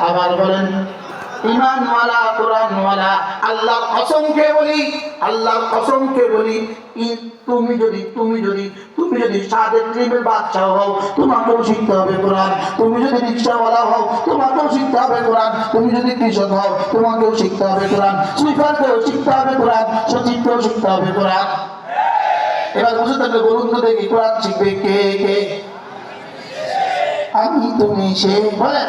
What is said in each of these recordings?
আবার বলেন তোমাকেও শিখতে হবে শিখতে হবে শিখতে হবে এবার বলুন তো দেখি কে কে? আমি, তুমি, সে, বলেন।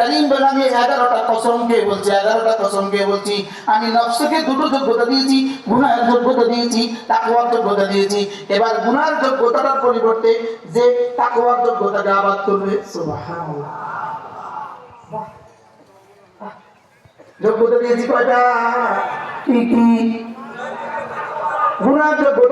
কারীম বলে, আমি এগারোটা বলছি এগারোটা বলছি। আমি নফসকে দুটো যোগ্যতা দিয়েছি গুনার যোগ্যতা দিয়েছি যোগ্যতা দিয়েছি। এবার গুনার যোগ্যতাটার পরিবর্তে যে তাকওয়ার যোগ্যতাটা আবাদ করবে যোগ্যতা দিয়েছি কয়টা? কি কি? গুণার যোগ্যতা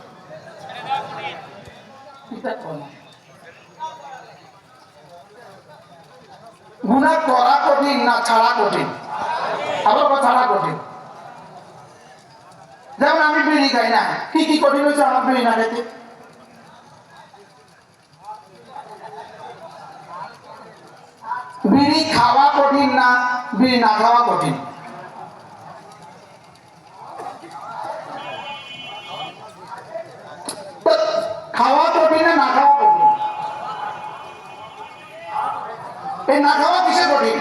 গুণা করা কঠিন না ছাড়া কঠিন? আবার ছাড়া কঠিন। যেমন আমি বিড়ি খাই না, কি কি কঠিন হয়েছে আমার বিড়ি না খেতে? বিড়ি খাওয়া কঠিন না, বিড়ি না খাওয়া কঠিন তো খাওয়া না না খাওয়া কঠিন। এই না খাওয়া কিসে কঠিন?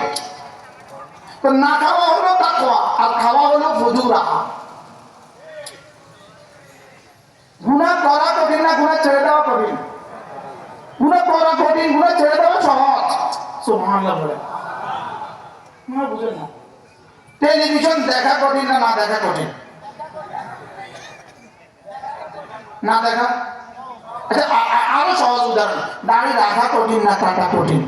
তো না খাওয়া হলো তাকওয়া, আর খাওয়া হলো ফুজু গুণা করা কঠিন না, গুণা ছেড়ে দেওয়া কঠিন? গুণা করা কঠিন, গুণা ছেড়ে দেওয়া সহজ। সুবহানাল্লাহ বলে। বুঝেন না। টেলিভিশন দেখা কঠিন না না দেখা কঠিন? না দেখা? আরও সহজ উদাহরণ। দাড়ি রাখা কঠিন না কাটা কঠিন?